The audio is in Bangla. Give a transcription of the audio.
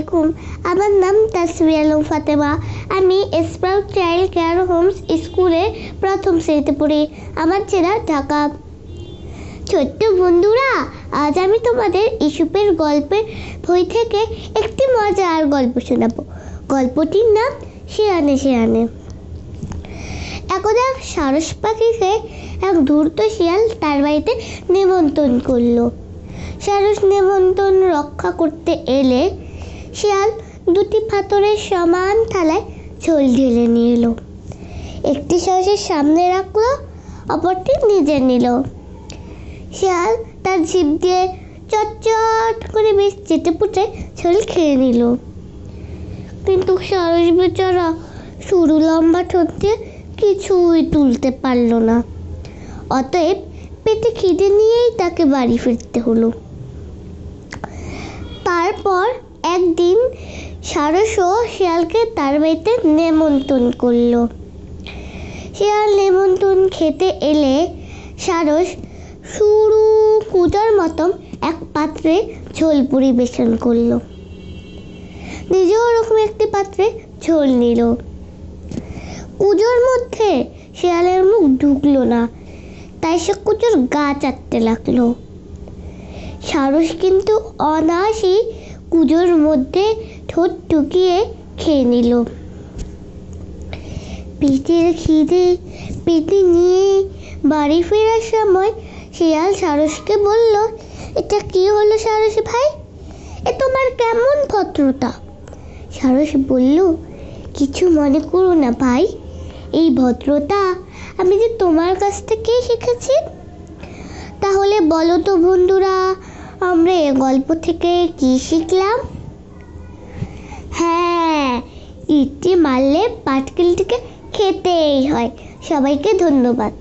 আলাইকুম। আমার নাম তাসমি আলম ফাতেমা। আমি স্প্রাউট চাইল্ড কেয়ার হোমস স্কুলে প্রথম শ্রেণীতে পড়ি। আমার জেলা ঢাকা। ছোট্ট বন্ধুরা, আজ আমি তোমাদের ইসুপের গল্পের বই থেকে একটি মজার গল্প শোনাবো। গল্পটির নাম শিয়ানে শিয়ানে। একদা সারস পাখিকে এক ধূর্ত শিয়াল তার বাড়িতে নিমন্ত্রণ করল। সারস নিমন্ত্রণ রক্ষা করতে এলে শিয়াল দুটি পাথরের সমান থালায় ঝোল ঢেলে নিয়ে এলো একটি সাহসের সামনে রাখল, অপরটি নিজে নিল। শিয়াল তার জিভ দিয়ে চটচট করে বেশ চেটে পুটে ঝোল খেয়ে নিল। কিন্তু সারস বেচারা সরু লম্বা ঠোঁট দিয়ে কিছুই তুলতে পারল না। অতএব পেটে খিদে নিয়েই তাকে বাড়ি ফিরতে হলো। তারপর একদিন সারসও শিয়ালকে তার বাড়িতে নেমন্তন্ন করল। শিয়াল নেমন্তন্ন খেতে এলে সারস সরু কুটার মতন এক পাত্রে ঝোল পরিবেশন করল। নিজেও ওরকম একটি পাত্রে ঝোল নিল। কুজোর মধ্যে শিয়ালের মুখ ঢুকলো না, তাই সে কুচোর গা চাটতে লাগল। সারস কিন্তু অনায়াসই কুজোর মধ্যে ঠোঁট ঢুকিয়ে খেয়ে নিল। পেটের খিদে পেটে নিয়ে বাড়ি ফেরার সময় শিয়াল সারসকে বলল, এটা কি হলো সারস ভাই? এ তোমার কেমন ভদ্রতা? সারস বলল, কিছু মনে করো না ভাই, এই ভদ্রতা আমি যে তোমার কাছ থেকেই শিখেছি। তাহলে বলো তো বন্ধুরা আমরা এ গল্প থেকে কি শিখলাম? হ্যাঁ ইটটি মারলে পাটকেলটিকে খেতেই হয়। সবাইকে ধন্যবাদ।